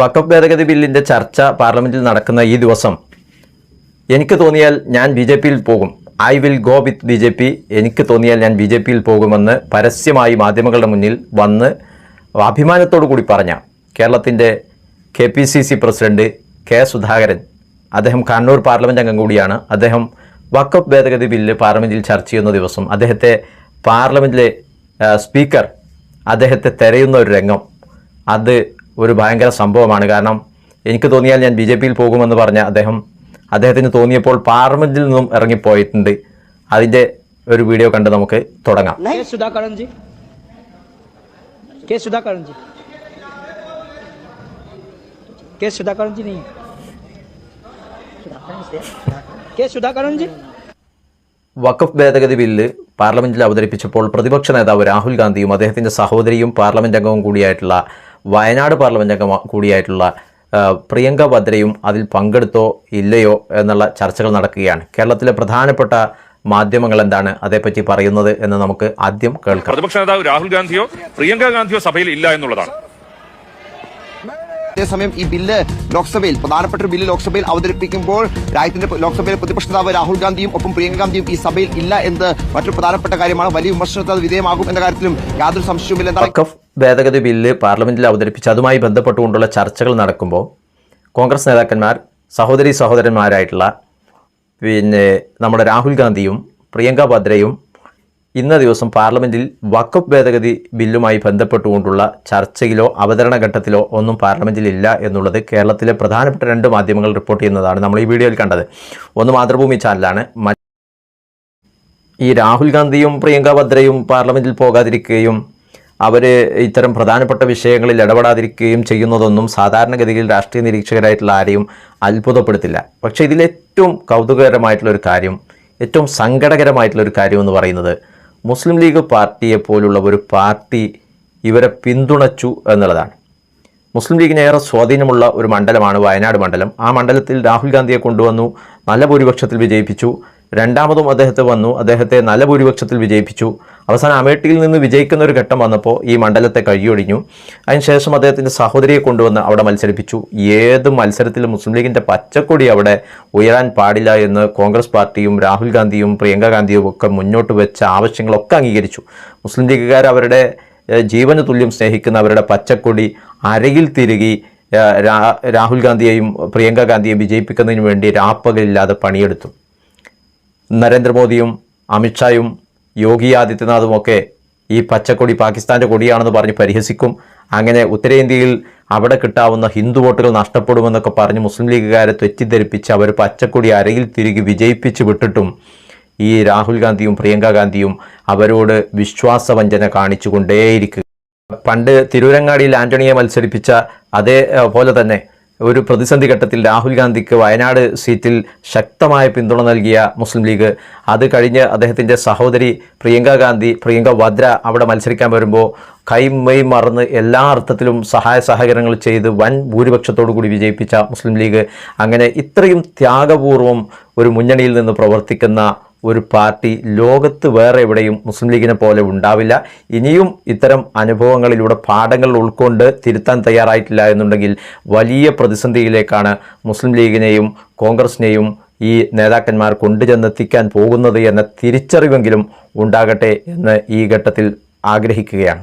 വഖഫ് ഭേദഗതി ബില്ലിന്റെ ചർച്ച പാർലമെന്റിൽ നടക്കുന്ന ഈ ദിവസം എനിക്ക് തോന്നിയാൽ ഞാൻ ബി ജെ പിയിൽ പോകും. I will go with B J P. എനിക്ക് തോന്നിയാൽ ഞാൻ ബി ജെ പിയിൽ പോകുമെന്ന് പരസ്യമായി മാധ്യമങ്ങളുടെ മുന്നിൽ വന്ന് അഭിമാനത്തോടു കൂടി പറഞ്ഞ കേരളത്തിന്റെ K P C C president K Sudhakaran. അദ്ദേഹം കണ്ണൂർ പാർലമെന്റ് അംഗം കൂടിയാണ്. അദ്ദേഹം വക്കഫ് ഭേദഗതി ബില്ല് പാർലമെന്റിൽ ചർച്ച ചെയ്യുന്ന ദിവസം അദ്ദേഹത്തെ പാർലമെന്റിലെ സ്പീക്കർ അദ്ദേഹത്തെ തിരയുന്ന ഒരു രംഗം. അത് ഒരു ഭയങ്കര സംഭവമാണ്. കാരണം എനിക്ക് തോന്നിയാൽ ഞാൻ ബി ജെ പിയിൽ പോകുമെന്ന് പറഞ്ഞ അദ്ദേഹം അദ്ദേഹത്തിന് തോന്നിയപ്പോൾ പാർലമെന്റിൽ നിന്നും ഇറങ്ങിപ്പോയിട്ടുണ്ട്. അതിന്റെ ഒരു വീഡിയോ കണ്ട് നമുക്ക് തുടങ്ങാം. വഖഫ് ഭേദഗതി ബില്ല് പാർലമെന്റിൽ അവതരിപ്പിച്ചപ്പോൾ പ്രതിപക്ഷ നേതാവ് രാഹുൽ ഗാന്ധിയും അദ്ദേഹത്തിന്റെ സഹോദരിയും പാർലമെന്റ് അംഗവും കൂടിയായിട്ടുള്ള വയനാട് പാർലമെന്റ് അംഗം കൂടിയായിട്ടുള്ള പ്രിയങ്ക ഭദ്രയും അതിൽ പങ്കെടുത്തോ ഇല്ലയോ എന്നുള്ള ചർച്ചകൾ നടക്കുകയാണ്. കേരളത്തിലെ പ്രധാനപ്പെട്ട മാധ്യമങ്ങൾ എന്താണ് അതേപ്പറ്റി പറയുന്നത് എന്ന് നമുക്ക് ആദ്യം കേൾക്കാം. പ്രതിപക്ഷ നേതാവ് രാഹുൽ ഗാന്ധിയോ പ്രിയങ്ക ഗാന്ധിയോ സഭയിൽ ഇല്ല എന്നുള്ളതാണ്. അതേസമയം ഈ ബില്ല് ലോക്സഭയിൽ പ്രധാനപ്പെട്ട ഒരു ബില്ല് ലോക്സഭയിൽ അവതരിപ്പിക്കുമ്പോൾ രാജ്യത്തിന്റെ ലോക്സഭയിലെ പ്രതിപക്ഷ നേതാവ് രാഹുൽ ഗാന്ധിയും ഒപ്പം പ്രിയങ്ക ഗാന്ധിയും ഈ സഭയിൽ ഇല്ല എന്ന് മറ്റൊരു പ്രധാനപ്പെട്ട കാര്യമാണ്. വലിയ വിമർശനത്തിന് അത് വിധേയമാകും എന്ന കാര്യത്തിലും യാതൊരു സംശയവുമില്ല. ഭേദഗതി ബില്ല് പാർലമെന്റിൽ അവതരിപ്പിച്ച് അതുമായി ബന്ധപ്പെട്ടുകൊണ്ടുള്ള ചർച്ചകൾ നടക്കുമ്പോൾ കോൺഗ്രസ് നേതാക്കന്മാർ സഹോദരി സഹോദരന്മാരായിട്ടുള്ള പിന്നെ നമ്മുടെ രാഹുൽ ഗാന്ധിയും പ്രിയങ്ക ഭദ്രയും ഇന്ന ദിവസം പാർലമെന്റിൽ വക്കഫ് ഭേദഗതി ബില്ലുമായി ബന്ധപ്പെട്ടുകൊണ്ടുള്ള ചർച്ചയിലോ അവതരണ ഘട്ടത്തിലോ ഒന്നും പാർലമെന്റിൽ ഇല്ല എന്നുള്ളത് കേരളത്തിലെ പ്രധാനപ്പെട്ട രണ്ട് മാധ്യമങ്ങൾ റിപ്പോർട്ട് ചെയ്യുന്നതാണ് നമ്മൾ ഈ വീഡിയോയിൽ കണ്ടത്. ഒന്ന് മാതൃഭൂമി ചാനലാണ്. ഈ രാഹുൽ ഗാന്ധിയും പ്രിയങ്ക ഭദ്രയും പാർലമെന്റിൽ പോകാതിരിക്കുകയും അവർ ഇത്തരം പ്രധാനപ്പെട്ട വിഷയങ്ങളിൽ ഇടപെടാതിരിക്കുകയും ചെയ്യുന്നതൊന്നും സാധാരണഗതിയിൽ രാഷ്ട്രീയ നിരീക്ഷകരായിട്ടുള്ള ആരെയും അത്ഭുതപ്പെടുത്തില്ല. പക്ഷേ ഇതിലേറ്റവും കൗതുകകരമായിട്ടുള്ള ഒരു കാര്യം ഏറ്റവും സങ്കടകരമായിട്ടുള്ള ഒരു കാര്യം എന്ന് പറയുന്നത് മുസ്ലിം ലീഗ് പാർട്ടിയെ പോലുള്ള ഒരു പാർട്ടി ഇവരെ പിന്തുണച്ചു എന്നുള്ളതാണ്. മുസ്ലിം ലീഗിന് ഏറെ സ്വാധീനമുള്ള ഒരു മണ്ഡലമാണ് വയനാട് മണ്ഡലം. ആ മണ്ഡലത്തിൽ രാഹുൽ ഗാന്ധിയെ കൊണ്ടുവന്നു നല്ല ഭൂരിപക്ഷത്തിൽ വിജയിപ്പിച്ചു. രണ്ടാമതും അദ്ദേഹത്തെ വന്നു അദ്ദേഹത്തെ നല്ല ഭൂരിപക്ഷത്തിൽ വിജയിപ്പിച്ചു. അവസാനം അമേഠിയിൽ നിന്ന് വിജയിക്കുന്ന ഒരു ഘട്ടം വന്നപ്പോൾ ഈ മണ്ഡലത്തെ കഴിയൊടിഞ്ഞു അതിനുശേഷം അദ്ദേഹത്തിന്റെ സഹോദരിയെ കൊണ്ടുവന്ന് അവിടെ മത്സരിപ്പിച്ചു. ഏത് മത്സരത്തിൽ മുസ്ലിം ലീഗിന്റെ പച്ചക്കൊടി അവിടെ ഉയരാൻ പാടില്ല എന്ന് കോൺഗ്രസ് പാർട്ടിയും രാഹുൽ ഗാന്ധിയും പ്രിയങ്ക ഗാന്ധിയും ഒക്കെ മുന്നോട്ട് വെച്ച ആവശ്യങ്ങളൊക്കെ അംഗീകരിച്ചു. മുസ്ലിം ലീഗുകാർ അവരുടെ ജീവന തുല്യം സ്നേഹിക്കുന്ന അവരുടെ പച്ചക്കൊടി അരയിൽ തിരുകി രാഹുൽ ഗാന്ധിയെയും പ്രിയങ്ക ഗാന്ധിയെയും വിജയിപ്പിക്കുന്നതിന് വേണ്ടി രാപ്പകലില്ലാതെ പണിയെടുത്തു. നരേന്ദ്രമോദിയും അമിത്ഷായും യോഗി ആദിത്യനാഥും ഒക്കെ ഈ പച്ചക്കൊടി പാകിസ്ഥാന്റെ കൊടിയാണെന്ന് പറഞ്ഞ് പരിഹസിക്കും. അങ്ങനെ ഉത്തരേന്ത്യയിൽ അവിടെ കിട്ടാവുന്ന ഹിന്ദു വോട്ടുകൾ നഷ്ടപ്പെടുമെന്നൊക്കെ പറഞ്ഞ് മുസ്ലിം ലീഗുകാരെ തെറ്റിദ്ധരിപ്പിച്ച് അവർ പച്ചക്കൊടി അരയിൽ തിരികെ വിജയിപ്പിച്ച് വിട്ടിട്ടും ഈ രാഹുൽ ഗാന്ധിയും പ്രിയങ്ക ഗാന്ധിയും അവരോട് വിശ്വാസവഞ്ചന കാണിച്ചുകൊണ്ടേയിരിക്കുക. പണ്ട് തിരൂരങ്ങാടിയിൽ ആന്റണിയെ മത്സരിപ്പിച്ച അതേ പോലെ തന്നെ ഒരു പ്രതിസന്ധി ഘട്ടത്തിൽ രാഹുൽ ഗാന്ധിക്ക് വയനാട് സീറ്റിൽ ശക്തമായ പിന്തുണ നൽകിയ മുസ്ലിം ലീഗ്. അത് കഴിഞ്ഞ് അദ്ദേഹത്തിന്റെ സഹോദരി പ്രിയങ്ക ഗാന്ധി പ്രിയങ്ക വദ്ര അവിടെ മത്സരിക്കാൻ വരുമ്പോൾ കൈമൈ മറന്ന് എല്ലാ അർത്ഥത്തിലും സഹായ സഹകരണങ്ങൾ ചെയ്ത് വൻ ഭൂരിപക്ഷത്തോടു കൂടി വിജയിപ്പിച്ച മുസ്ലിം ലീഗ്. അങ്ങനെ ഇത്രയും ത്യാഗപൂർവം ഒരു മുന്നണിയിൽ നിന്ന് പ്രവർത്തിക്കുന്ന ഒരു പാർട്ടി ലോകത്ത് വേറെ എവിടെയും മുസ്ലിം ലീഗിനെ പോലെ ഉണ്ടാവില്ല. ഇനിയും ഇത്തരം അനുഭവങ്ങളിലൂടെ പാഠങ്ങൾ ഉൾക്കൊണ്ട് തിരുത്താൻ തയ്യാറായിട്ടില്ല എന്നുണ്ടെങ്കിൽ വലിയ പ്രതിസന്ധിയിലേക്കാണ് മുസ്ലിം ലീഗിനെയും കോൺഗ്രസിനെയും ഈ നേതാക്കന്മാർ കൊണ്ടുചെന്നെത്തിക്കാൻ പോകുന്നത് എന്ന തിരിച്ചറിവെങ്കിലും ഉണ്ടാകട്ടെ എന്ന് ഈ ഘട്ടത്തിൽ ആഗ്രഹിക്കുകയാണ്.